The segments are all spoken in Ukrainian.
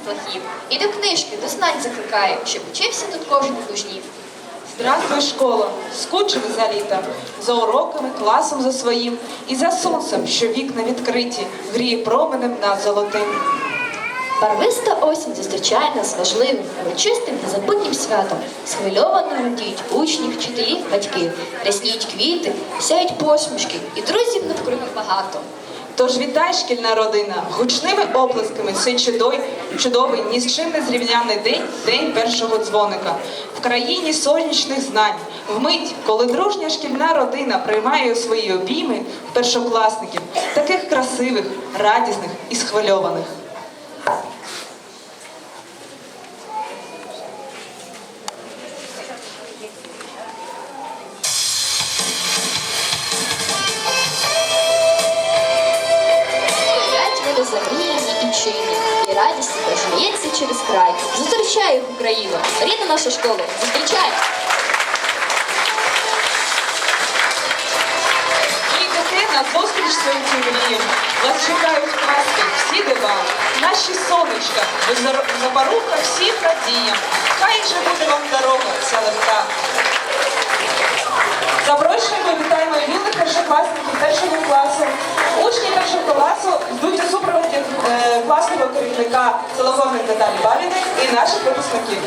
дітлахів. І до книжки, до знань закликає, щоб учився тут кожен мужнів. Здравствуй, школа! Скучили за літо, за уроками, класом за своїм і за сонцем, що вікна відкриті, гріє променем над золотим. Барвиста осінь зустрічає нас важливим, урочистим незабутнім святом. Схвильовано радіють учні, вчителі, батьки. Рясніють квіти, сяють посмішки, і друзів навкруги багато. Тож вітай, шкільна родина, гучними оплесками цей чудой, чудовий, ні з чим не зрівняний день, день першого дзвоника. В країні сонячних знань, вмить, коли дружня шкільна родина приймає у свої обійми першокласників, таких красивих, радісних і схвильованих. Зустрічай їх Україну, рідна наша школа, зустрічай! Їдете на зустріч своїм мріям. Вас чекають казки, всі дива, наші сонечка, ви за- запорука всім надіям. Хай же буде вам дорога вся легка. Запрошуємо, вітаємо юних першокласників першого класу. Учні першого класу йдуть у супроводі е, класного керівника Соломони Наталі Бабіни і наших випускників.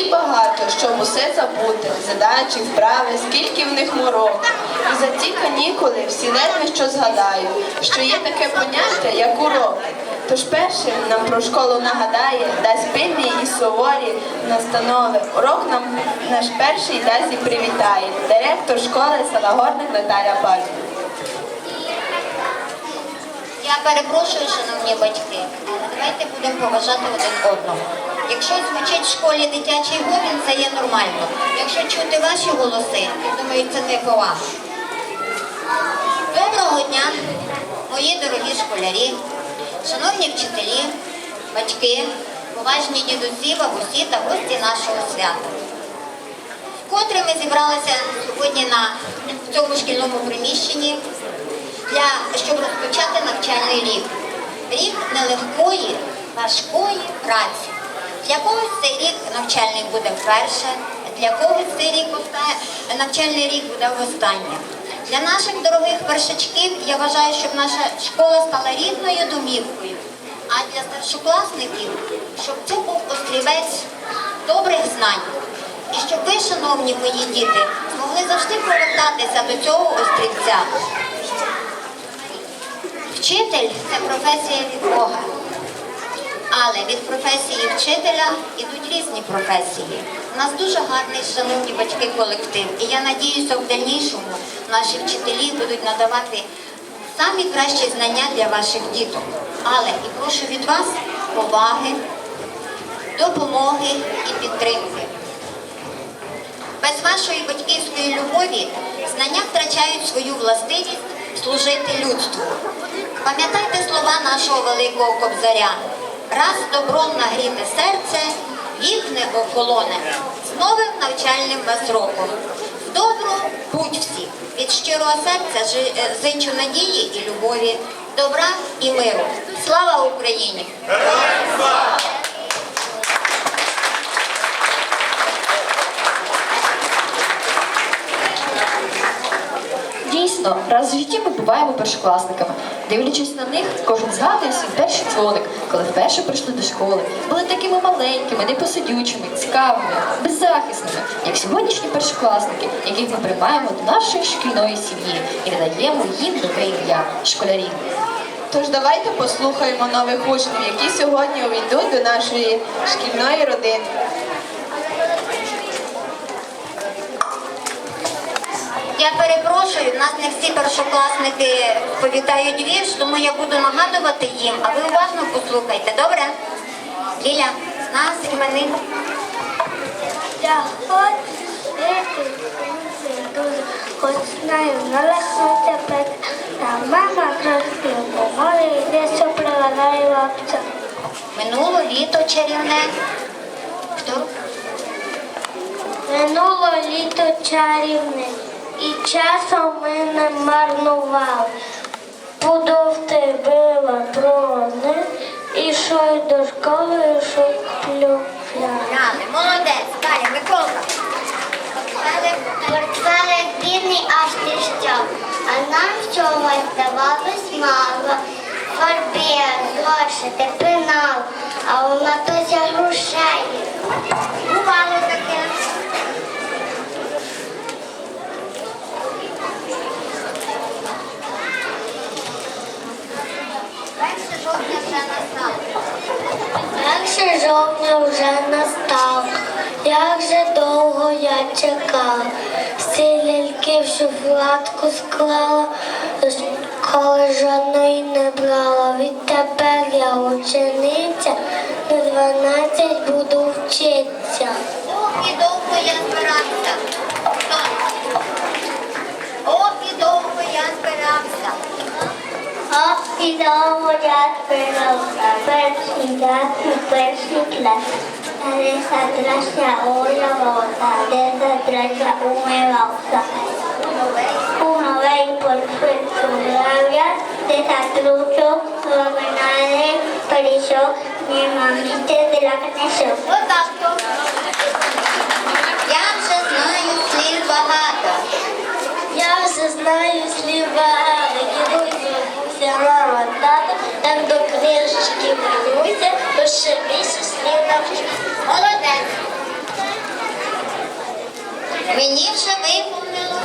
Їх багато, щоб усе забути, задачі, вправи, скільки в них морок. І за ці канікули всі ледве що згадаю, що є таке поняття, як урок. Тож першим нам про школу нагадає, дасть пильні і суворі настанови. Урок нам наш перший дасть і привітає. Директор школи Салагорник Наталя Пальчик. Я перепрошую, шановні батьки, але давайте будемо поважати один одного. Якщо звучить в школі дитячий гомін, це є нормально. Якщо чути ваші голоси, думаю, це не повага. Доброго дня, мої дорогі школярі, шановні вчителі, батьки, поважні дідусі, бабусі та гості нашого свята. Вкотре ми зібралися сьогодні на цьому шкільному приміщенні для щоб розпочати навчальний рік. Рік нелегкої, важкої праці. Для когось цей рік навчальний буде вперше, для когось цей рік навчальний рік буде востаннє. Для наших дорогих першачків я вважаю, щоб наша школа стала рідною домівкою. А для старшокласників, щоб це був острівець добрих знань. І щоб ви, шановні мої діти, змогли завжди повертатися до цього острівця. Вчитель це професія від Бога. Але від професії вчителя йдуть різні професії. У нас дуже гарний, шановні батьки, колектив. І я надіюся, в дальнішому наші вчителі будуть надавати самі кращі знання для ваших діток. Але і прошу від вас поваги, допомоги і підтримки. Без вашої батьківської любові знання втрачають свою властивість служити людству. Пам'ятайте слова нашого великого кобзаря. Раз добром нагріте серце, вік не. З новим навчальним вас роком. В добру путь всіх. Від щирого серця е, зичу надії і любові, добра і миру. Слава Україні! Дійсно, раз в житті ми буваємо першокласниками. Дивлячись на них, кожен згадує свій перший дзвоник, коли вперше прийшли до школи. Були такими маленькими, непосидючими, цікавими, беззахисними, як сьогоднішні першокласники, яких ми приймаємо до нашої шкільної сім'ї і надаємо їм добре ім'я школярі. Тож давайте послухаємо нових учнів, які сьогодні увійдуть до нашої шкільної родини. Я перепрошую, нас не всі першокласники повітають вірш, тому я буду нагадувати їм, а ви уважно послухайте, добре? Ліля, з нас іменин. Я хоч знаю, нелегко тепер. Та мама трошки помолі, йде, що пригадає бабця. Минуло літо чарівне. Хто? Минуло літо чарівне, і часом ми не марнували. Подовти била трони, ішов до школи, ішов клюкля. Рали, молодець, далі, Миколка. Портфелик бідний аж тріщав, а нам чогось здавалось мало. Фарбі, зошити, пенал, 1 жовтня вже настав, як же довго я чекала, всі ляльки в шуфлатку склала, коли жодної не брала. Відтепер я учениця, на 12 буду вчитися. Ох і довго я збирався. Ох і довго я збирався. Ох, і довго я збирався, перший раз у перший клас. Лиса дрожжа уявався, лиса дрожжа умивався. У новий портфель сумрав'я, лиса тручок, ломинали, перейшов, нема місця для книжок. Отак то. Я вже знаю слів багато. Я вже знаю слів багато, дідусь, бабуся, мама, тато, книжечки вернуся, то ще більше слів навчу. Молодець. Мені вже виповнило.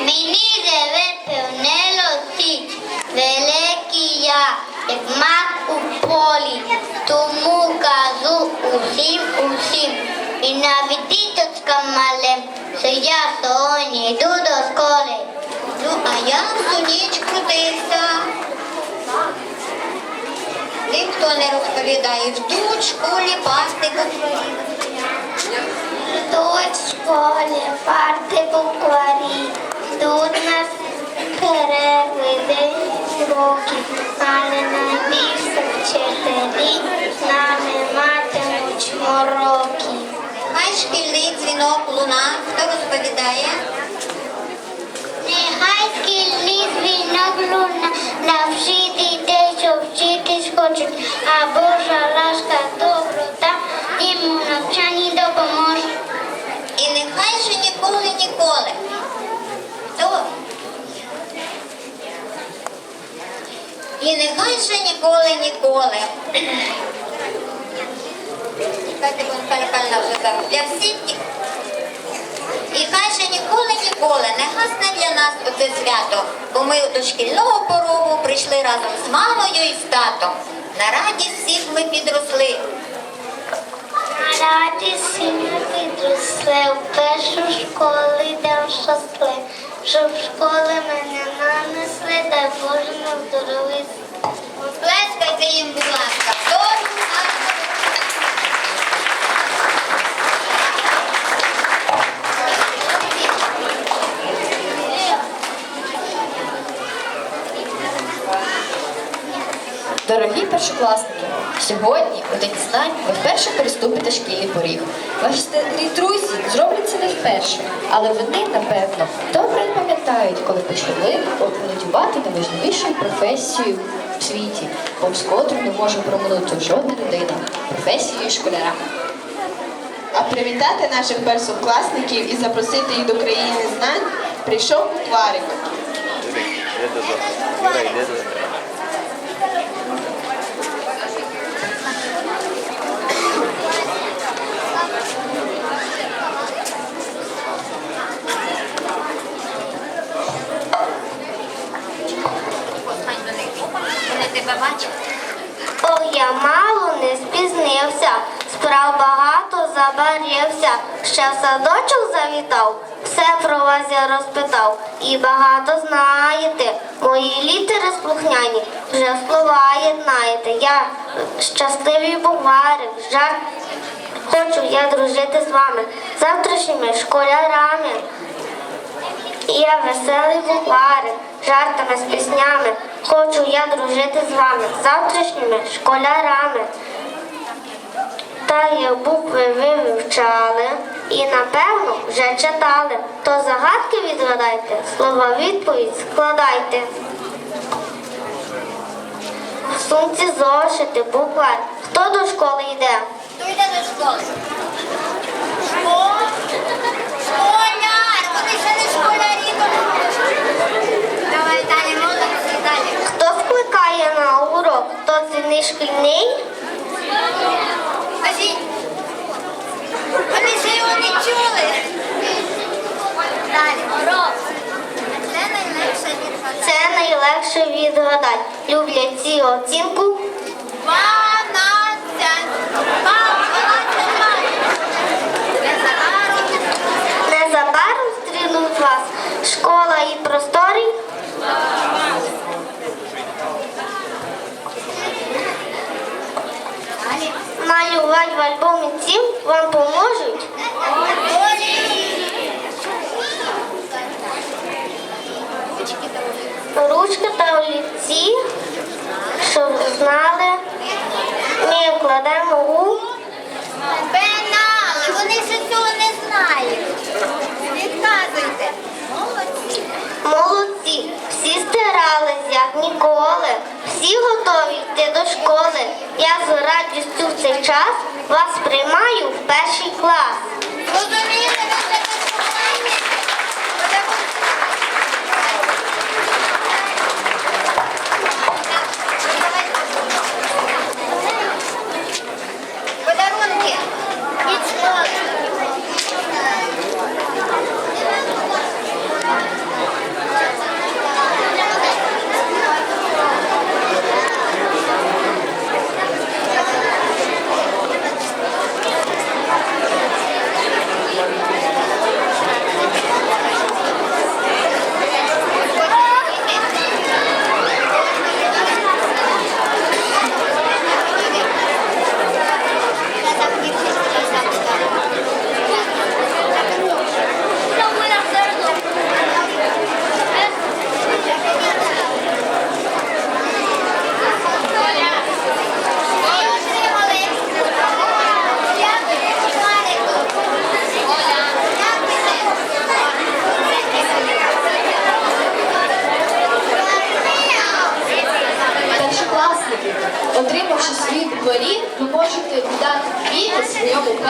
Мені де випевнило січ, великий я, як мак у полі, тому кажу усім, усім. І навіть діточкам малим, що я сьогодні йду до школи. Ну, а я всю ніч крутився. Ніхто не розповідає, ждуть в школі пасти букварі. Тут в школі парти букварі, тут нас перерви день років, але найбільше вчителі з нами матимуть мороки. Хай шкільний дзвінок луна, хто розповідає? Нехай шкільний дзвінок луна, навчити те, що вчитись хочуть, а Божа ласка доброта їм у навчанні допоможе. І нехай же ніколи, ніколи. Хто? І нехай же ніколи, ніколи. Для всіх. І хай же ніколи, ніколи не гасне для нас оце свято, бо ми до шкільного порогу прийшли разом з мамою і з татом. На радість всіх ми підросли. На Радість ми підросли У першу школу йдемо щасли, щоб школи мене нанесли, дай Боже нам здоровий. Плескайте їм, будь ласка. Дуже гарно. Дорогі першокласники, сьогодні у День знань ви вперше переступите шкільний поріг. Ваші старі друзі зроблять це не вперше, але вони, напевно, добре пам'ятають, коли почали нудьгувати найважливішою професією в світі, повз котру не може проминути жодна людина професією школяра. А привітати наших першокласників і запросити їх до країни знань прийшов букварик. Юра, тебе бачать. Ох, я мало не спізнився, справ багато забарився, ще в садочок завітав, все про вас я розпитав. І багато знаєте, мої літери слухняні, вже слова єднаєте. Я щасливий буварик, жарт. Хочу я дружити з вами, завтрашніми школярами. Я веселий букварик, жартами з піснями. Хочу я дружити з вами, завтрашніми школярами. Та є букви ви вивчали і напевно вже читали. То загадки відгадайте, слова відповідь складайте. В сумці зошити, буквар. Хто до школи йде? Хто йде до школи? Школяр! Вони ще не школярі. Давай далі, молодці, далі. Хто скликає на урок? Хто це не шкільний? Вони ще його не чули. Далі, урок. Це найлегше відгадати. Це найлегше відгадати. Люблять ці оцінку. Незабаром стрінуть вас школа і просторі. Малювати в альбомі цім вам поможуть. Ручки та олівці, щоб знали. Ми вкладемо у Пенали, вони ще цього не знають. Відказуйте. Молодці. молодці. Всі стирались, як ніколи. Всі готові йти до школи. Я з радістю в цей час вас приймаю в перший клас.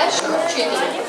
acho.